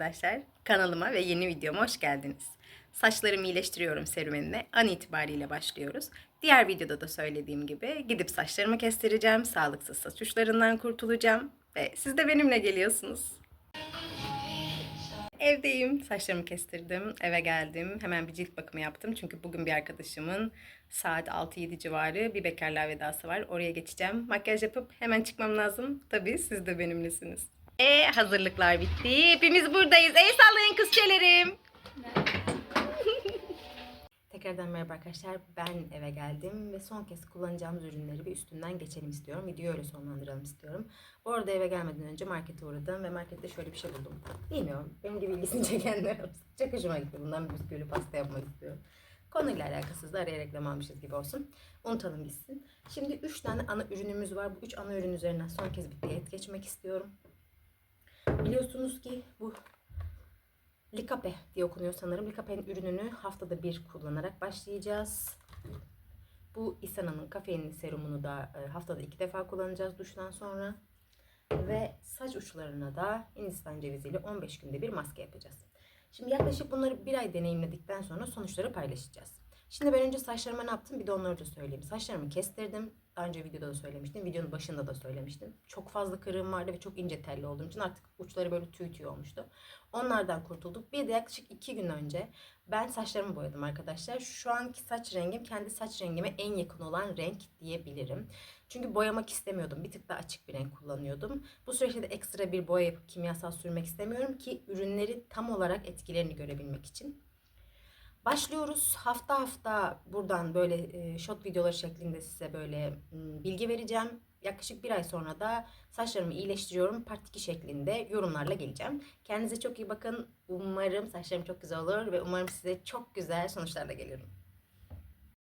arkadaşlar. Kanalıma ve yeni videoma hoş geldiniz. Saçlarımı iyileştiriyorum serüvenine an itibariyle başlıyoruz. Diğer videoda da söylediğim gibi gidip saçlarımı kestireceğim, sağlıksız saç uçlarından kurtulacağım ve siz de benimle geliyorsunuz. Evdeyim, saçlarımı kestirdim, eve geldim. Hemen bir cilt bakımı yaptım. Çünkü bugün bir arkadaşımın saat 6-7 civarı bir bekarlığa vedası var. Oraya geçeceğim. Makyaj yapıp hemen çıkmam lazım. Tabii siz de benimlesiniz. E hazırlıklar bitti. Hepimiz buradayız. El sallayın kızçelerim. Tekrardan merhaba arkadaşlar. Ben eve geldim ve son kez kullanacağımız ürünleri bir üstünden geçelim istiyorum. Videoyu öyle sonlandıralım istiyorum. Bu arada eve gelmeden önce markete uğradım ve markette şöyle bir şey buldum. Bilmiyorum. Benim gibi ilgisini çekenler. Çok hoşuma gitti. Bundan bir bisküvili pasta yapmak istiyorum. Konuyla alakasız da araya reklam almışız gibi olsun. Unutalım gitsin. Şimdi 3 tane ana ürünümüz var. Bu 3 ana ürün üzerinden son kez bir diyet geçmek istiyorum. Biliyorsunuz ki bu Likape diye okunuyor sanırım. Likape'nin ürününü haftada bir kullanarak başlayacağız. Bu Isana'nın kafeinli serumunu da e, haftada iki defa kullanacağız duştan sonra. Ve saç uçlarına da Hindistan ceviziyle 15 günde bir maske yapacağız. Şimdi yaklaşık bunları bir ay deneyimledikten sonra sonuçları paylaşacağız. Şimdi ben önce saçlarıma ne yaptım bir de onları da söyleyeyim. Saçlarımı kestirdim. Daha önce videoda da söylemiştim. Videonun başında da söylemiştim. Çok fazla kırığım vardı ve çok ince telli olduğum için artık uçları böyle tüy tüy olmuştu. Onlardan kurtulduk. Bir de yaklaşık iki gün önce ben saçlarımı boyadım arkadaşlar. Şu anki saç rengim kendi saç rengime en yakın olan renk diyebilirim. Çünkü boyamak istemiyordum. Bir tık daha açık bir renk kullanıyordum. Bu süreçte de ekstra bir boya yapıp kimyasal sürmek istemiyorum ki ürünleri tam olarak etkilerini görebilmek için. Başlıyoruz. Hafta hafta buradan böyle e, short videoları şeklinde size böyle bilgi vereceğim. Yaklaşık bir ay sonra da saçlarımı iyileştiriyorum. Part 2 şeklinde yorumlarla geleceğim. Kendinize çok iyi bakın. Umarım saçlarım çok güzel olur ve umarım size çok güzel sonuçlarla geliyorum.